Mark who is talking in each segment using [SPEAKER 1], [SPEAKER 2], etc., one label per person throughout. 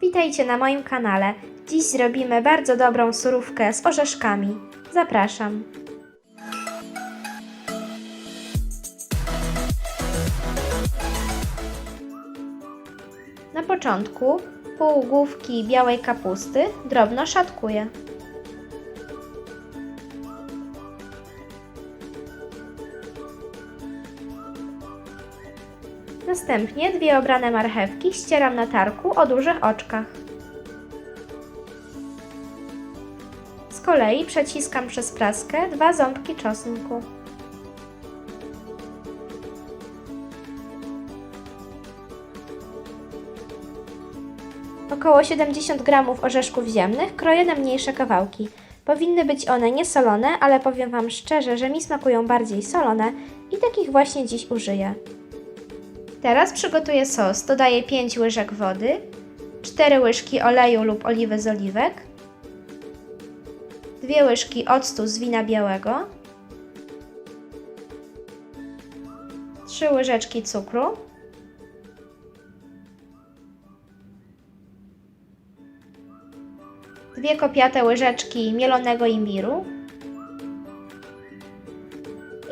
[SPEAKER 1] Witajcie na moim kanale. Dziś zrobimy bardzo dobrą surówkę z orzeszkami. Zapraszam. Na początku pół główki białej kapusty drobno szatkuję. Następnie dwie obrane marchewki ścieram na tarku o dużych oczkach. Z kolei przeciskam przez praskę dwa ząbki czosnku. Około 70 g orzeszków ziemnych kroję na mniejsze kawałki. Powinny być one niesolone, ale powiem Wam szczerze, że mi smakują bardziej solone i takich właśnie dziś użyję. Teraz przygotuję sos. Dodaję 5 łyżek wody, 4 łyżki oleju lub oliwy z oliwek, 2 łyżki octu z wina białego, 3 łyżeczki cukru, dwie kopiate łyżeczki mielonego imbiru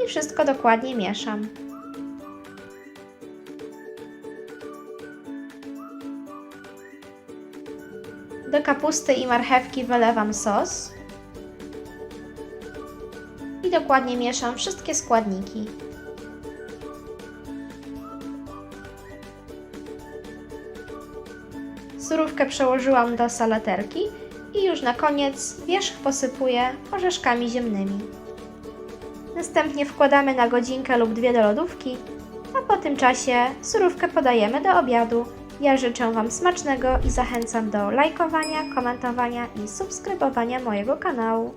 [SPEAKER 1] i wszystko dokładnie mieszam. Do kapusty i marchewki wylewam sos i dokładnie mieszam wszystkie składniki. Surówkę przełożyłam do salaterki i już na koniec wierzch posypuję orzeszkami ziemnymi. Następnie wkładamy na godzinkę lub dwie do lodówki, a po tym czasie surówkę podajemy do obiadu. Ja życzę Wam smacznego i zachęcam do lajkowania, komentowania i subskrybowania mojego kanału.